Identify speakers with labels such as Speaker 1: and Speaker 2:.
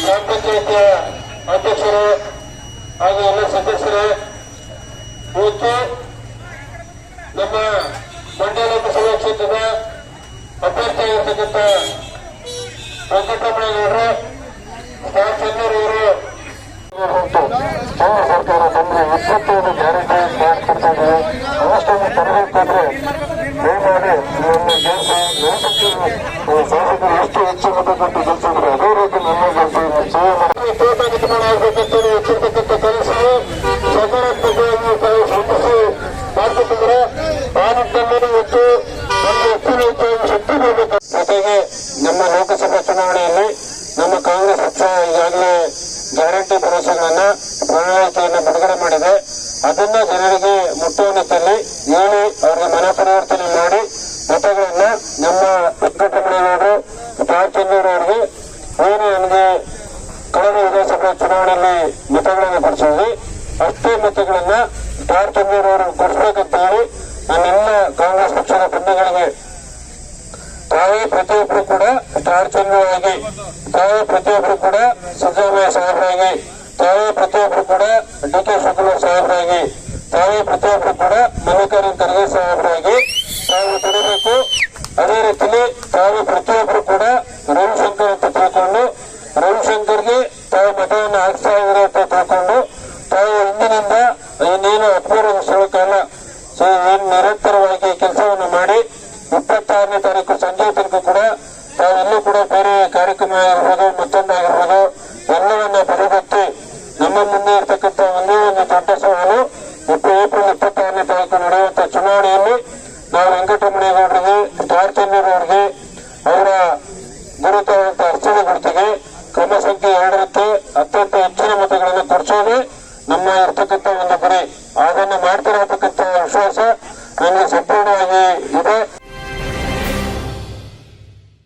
Speaker 1: ಸಮಿತಿಯ ಅಧ್ಯಕ್ಷರು ಹಾಗೂ ಎಲ್ಲ ಸದಸ್ಯರೇ ಇವತ್ತು ನಮ್ಮ ಮಂಡ್ಯ ಲೋಕಸಭಾ ಕ್ಷೇತ್ರದ ಅಭ್ಯರ್ಥಿಯಾಗಿರ್ತಕ್ಕಂಥ ವೆಂಕಟರಮಣೇಗೌಡರು ಸ್ಟಾರ್ ಚಂದೂರ್ ಅವರು ಕೇಂದ್ರ ಸರ್ಕಾರ ಬಂದ್ರೆ ಇಪ್ಪತ್ತೈದು ಗ್ಯಾರಂಟಿ ಮಾಡ್ಕೊಡ್ತಾ ಇದ್ದೀವಿ ಅಷ್ಟೊಂದು ತರಬೇಕಾದ್ರೆ ದಯಮಾಡಿ ನಮ್ಮ ಕೆಲಸ ಶಾಸಕರು ಎಷ್ಟು ಹೆಚ್ಚು ಮತ ಗೆಲ್ಸಿದ್ರೆ ಅದೇ ರೀತಿ ನಮ್ಮ ಕೆಲಸ ಸೇವೆ ಮಾಡಿ ಆಗಬೇಕಂತ ಹೆಚ್ಚಿರ್ತಕ್ಕಂಥ ಕೆಲಸ ಸಕಾರಾತ್ಮಕವಾಗಿ ತಾವು ಶ್ರಮಿಸಿ ಮಾಡ್ಕೊತಿದ್ರೆ ಆ ನಿಟ್ಟಿನಲ್ಲಿ ಇವತ್ತು ನಮ್ಮ ಹೆಚ್ಚಿನ ಶಕ್ತಿ ಬರಬೇಕು ಜೊತೆಗೆ ನಮ್ಮ ಲೋಕಸಭಾ ಚುನಾವಣೆಯಲ್ಲಿ ನಮ್ಮ ಕಾಂಗ್ರೆಸ್ ಪಕ್ಷ ಈಗಾಗಲೇ ಗ್ಯಾರಂಟಿ ಭರವಸೆಗಳನ್ನ ಪ್ರಣಾಳಿಕೆಯನ್ನು ಬಿಡುಗಡೆ ಮಾಡಿದೆ. ಅದನ್ನ ಜನರಿಗೆ ಮುಟ್ಟುವ ನಿಟ್ಟಲ್ಲಿ ಹೇಳಿ ಅವರಿಗೆ ಮನ ಪರಿವರ್ತನೆ ಮಾಡಿ ಮತಗಳನ್ನ ನಮ್ಮ ವೆಂಕಟರಮಣೇಗೌಡರು ಪ್ರಾರ್ಥನೂರು ಅವರಿಗೆ ಏನು ನನಗೆ ಕಳೆದ ವಿಧಾನಸಭಾ ಚುನಾವಣೆಯಲ್ಲಿ ಮತಗಳನ್ನು ಕೊಡಿಸಿದ್ವಿ ಅಷ್ಟೇ ಮತಗಳನ್ನ ಪ್ರಾರ್ಥನೂರು ಅವರು ಕೊಡಿಸ್ಬೇಕಂತ ಹೇಳಿ ನನ್ನೆಲ್ಲ ಕಾಂಗ್ರೆಸ್ ಪಕ್ಷದ ಬಂಧುಗಳಿಗೆ ತಾವೇ ಪ್ರತಿಯೊಬ್ಬರು ಕೂಡ ತಾರತಮ್ಯವಾಗಿ, ತಾವೇ ಪ್ರತಿಯೊಬ್ಬರು ಕೂಡ ಸಿದ್ದರಾಮಯ್ಯ ಸಾಹೇಬರಾಗಿ, ತಾವೇ ಪ್ರತಿಯೊಬ್ಬರು ಕೂಡ ಡಿ ಕೆ ಶಿವಕುಮಾರ್ ಸಾಹೇಬರಾಗಿ, ತಾವೇ ಪ್ರತಿಯೊಬ್ಬರು ಕೂಡ ಮಲ್ಲಿಕಾರ್ಜುನ್ ಖರ್ಗೆ ಸಾಹೇಬರಾಗಿ ತಾವು ದುಡಿಬೇಕು ಅದೇ ರೀತಿಯಲ್ಲಿ ಅಂತ ತಿಳ್ಕೊಂಡು ತಾವು ಇಂದಿನಿಂದ ಇನ್ನೇನು ಅಪೂರ್ವ ಕಾಲ ಸೊ ನಿರಂತರವಾಗಿ ಕೆಲಸವನ್ನು ಮಾಡಿ ಇಪ್ಪತ್ತಾರನೇ ತಾರೀಕು ಸಂಜೆ ತನಕ ಕೂಡ ತಾವೆಲ್ಲೂ ಕೂಡ ಬೇರೆ ಕಾರ್ಯಕ್ರಮ ಆಗಿರ್ಬೋದು ಮತ್ತೊಂದಾಗಿರ್ಬೋದು ಎಲ್ಲವನ್ನ ಬದಿಗೊತ್ತಿ ನಮ್ಮ ಮುಂದೆ ಇರ್ತಕ್ಕಂಥ ಒಂದೇ ಒಂದು ದೊಡ್ಡ ಸವಾಲು ಏಪ್ರಿಲ್ ಇಪ್ಪತ್ತಾರನೇ ತಾರೀಕು ನಡೆಯುವಂತ ಚುನಾವಣೆಯಲ್ಲಿ ನಾವು ವೆಂಕಟರಮಣೇಗೌಡರಿಗೆ ಸ್ಟಾರ್ ನಮ್ಮ ಇರ್ತಕ್ಕಂಥ ಒಂದು ಗುರಿ ಅದನ್ನು ಮಾಡ್ತಿರತಕ್ಕಂಥ ವಿಶ್ವಾಸ ನನಗೆ